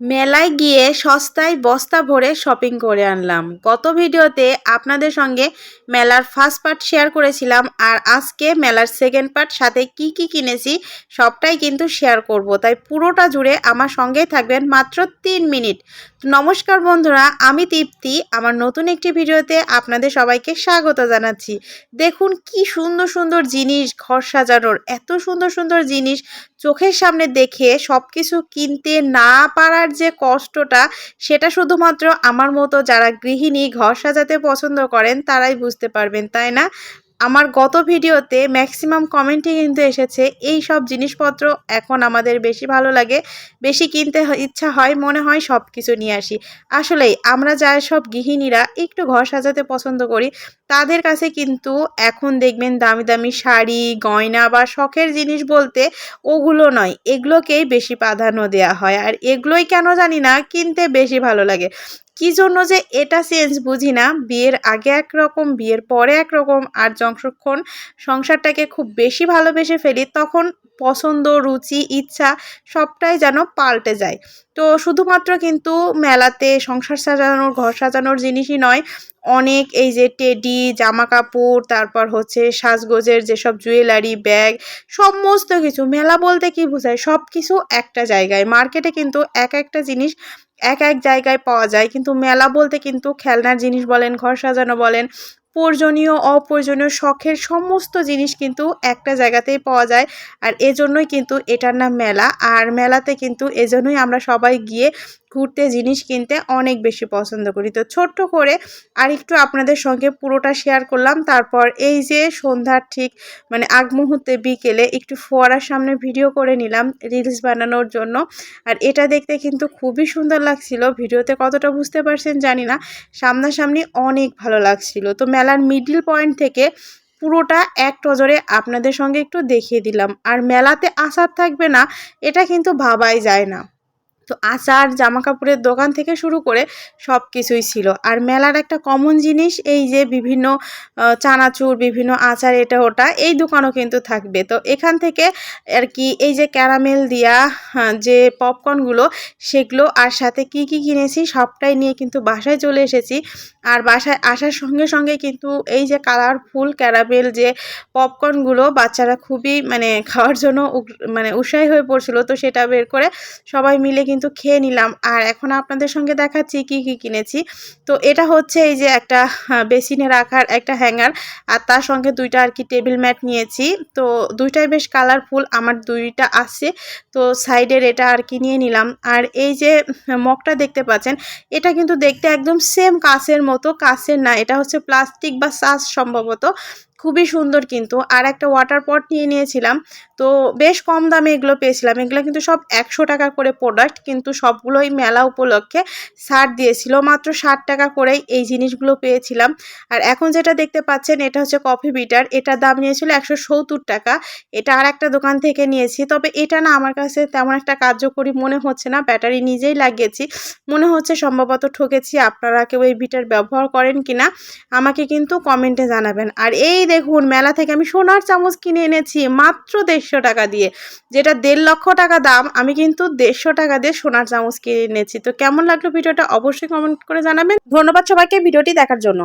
মেলায় গিয়ে সস্তায় বস্তা ভরে শপিং করে আনলাম। গত ভিডিওতে আপনাদের সঙ্গে মেলার ফার্স্ট পার্ট শেয়ার করেছিলাম আর আজকে মেলার সেকেন্ড পার্ট সাথে কি কি কিনেছি সবটাই কিন্তু শেয়ার করব। তাই পুরোটা জুড়ে আমার সঙ্গেই থাকবেন মাত্র তিন মিনিট। নমস্কার বন্ধুরা, আমি তৃপ্তি। আমার নতুন একটি ভিডিওতে আপনাদের সবাইকে স্বাগত জানাচ্ছি। দেখুন কি সুন্দর সুন্দর জিনিস, ঘর সাজানোর এত সুন্দর সুন্দর জিনিস চোখের সামনে দেখে সব কিছু কিনতে না পারার যে কষ্টটা, সেটা শুধুমাত্র আমার মতো যারা গৃহিণী ঘর সাজাতে পছন্দ করেন, তারাই বুঝতে পারবেন, তাই না? আমার গত ভিডিওতে ম্যাক্সিমাম কমেন্টই কিন্তু এসেছে, এই সব জিনিসপত্র এখন আমাদের বেশি ভালো লাগে, বেশি কিনতে ইচ্ছা হয়, মনে হয় সব কিছু নিয়ে আসি। আসলেই আমরা যাই সব গৃহিণীরা একটু ঘর সাজাতে পছন্দ করি, তাদের কাছে কিন্তু এখন দেখবেন দামি দামি শাড়ি, গয়না বা শখের জিনিস বলতে ওগুলো নয়, এগুলোকেই বেশি প্রাধান্য দেওয়া হয়। আর এগুলোই কেন জানি না, কিনতে বেশি ভালো লাগে। কি জন্য যে এটা চেঞ্জ বুঝি না। বিয়ের আগে একরকম, বিয়ের পরে একরকম, আর যখন সংসারটাকে খুব বেশি ভালোবেসে ফেলি, তখন পছন্দ, রুচি, ইচ্ছা সবটাই যেন পাল্টে যায়। তো শুধুমাত্র কিন্তু মেলাতে সংসার সাজানোর, ঘর সাজানোর জিনিসই নয়, অনেক এই যে টেডি জামা কাপড় তারপর হচ্ছে সাজগোজের যেসব জুয়েলারি ব্যাগ সমস্ত কিছু, মেলা বলতে কি বোঝায়? সব কিছু একটা জায়গায়। মার্কেটে কিন্তু এক একটা জিনিস এক এক জায়গায় পাওয়া যায়। কিন্তু মেলা বলতে কিন্তু খেলনার জিনিস বলেন, ঘর সাজানো বলেন, প্রয়োজনীয়, অপ্রয়োজনীয়, শখের সমস্ত জিনিস কিন্তু একটা জায়গাতেই পাওয়া যায়। আর এজন্যই কিন্তু এটার নাম মেলা। আর মেলাতে কিন্তু এজন্যই আমরা সবাই গিয়ে ঘুরতে জিনিস কিনতে অনেক বেশি পছন্দ করি। তো ছোট্ট করে আর একটু আপনাদের সঙ্গে পুরোটা শেয়ার করলাম। তারপর এই যে সন্ধ্যার ঠিক মানে আগ মুহূর্তে বিকেলে একটু ফোয়ারার সামনে ভিডিও করে নিলাম রিলস বানানোর জন্য। আর এটা দেখতে কিন্তু খুবই সুন্দর লাগছিল। ভিডিওতে কতটা বুঝতে পারছেন জানি না। সামনাসামনি অনেক ভালো লাগছিল। তো মেলার মিডিল পয়েন্ট থেকে পুরোটা এক নজরে আপনাদের সঙ্গে একটু দেখিয়ে দিলাম। আর মেলাতে আসার থাকবে না, এটা কিন্তু ভাবাই যায় না। তো আচার জামা কাপড়ের দোকান থেকে শুরু করে সব কিছুই ছিল। আর মেলার একটা কমন জিনিস এই যে বিভিন্ন চানাচুর, বিভিন্ন আচার, এটা, ওটা, এই দোকানও কিন্তু থাকবে। তো এখান থেকে আর কি এই যে ক্যারামেল দিয়া যে পপকর্নগুলো সেগুলো আর সাথে কি কি কিনেছি সবটাই নিয়ে কিন্তু বাসায় চলে এসেছি। আর বাসায় আসার সঙ্গে সঙ্গে কিন্তু এই যে কালারফুল ক্যারামেল যে পপকর্নগুলো বাচ্চারা খুবই মানে খাওয়ার জন্য মানে উৎসাহী হয়ে পড়ছিল। তো সেটা বের করে সবাই মিলে কিন্তু খেয়ে নিলাম। আর এখন আপনাদের সঙ্গে দেখাচ্ছি কি কি কিনেছি। তো এটা হচ্ছে এই যে একটা বেসিনে রাখার একটা হ্যাঙ্গার। আর তার সঙ্গে দুইটা আর কি টেবিল ম্যাট নিয়েছি। তো দুইটাই বেশ কালারফুল আমার দুইটা আছে। তো সাইডের এটা আর কি নিয়ে নিলাম। আর এই যে মগটা দেখতে পাচ্ছেন, এটা কিন্তু দেখতে একদম সেম কাছের মতো কাছের না, এটা হচ্ছে প্লাস্টিক বা সাজ সম্ভবত। খুবই সুন্দর কিন্তু। আর একটা ওয়াটার পট নিয়ে নিয়েছিলাম। তো বেশ কম দামে এগুলো পেয়েছিলাম। এগুলো কিন্তু সব একশো টাকা করে প্রোডাক্ট কিন্তু সবগুলোই মেলা উপলক্ষে ছাড় দিয়েছিল। মাত্র ষাট টাকা করেই এই জিনিসগুলো পেয়েছিলাম। আর এখন যেটা দেখতে পাচ্ছেন, এটা হচ্ছে কফি বিটার এটার দাম নিয়েছিল একশো সত্তর টাকা। এটা আর একটা দোকান থেকে নিয়েছি। তবে এটা না আমার কাছে তেমন একটা কার্যকরী মনে হচ্ছে না। ব্যাটারি নিজেই লাগিয়েছি। মনে হচ্ছে সম্ভবত ঠকেছি। আপনারা কেউ এই বিটার ব্যবহার করেন কিনা, আমাকে কিন্তু কমেন্টে জানাবেন। আর এই দেখুন, মেলা থেকে আমি সোনার চামচ কিনে এনেছি মাত্র দেড়শো টাকা দিয়ে। যেটা দেড় লক্ষ টাকা দাম, আমি কিন্তু দেড়শো টাকা দিয়ে সোনার চামচ কিনে এনেছি। তো কেমন লাগল ভিডিওটা অবশ্যই কমেন্ট করে জানাবেন। ধন্যবাদ সবাইকে ভিডিওটি দেখার জন্য।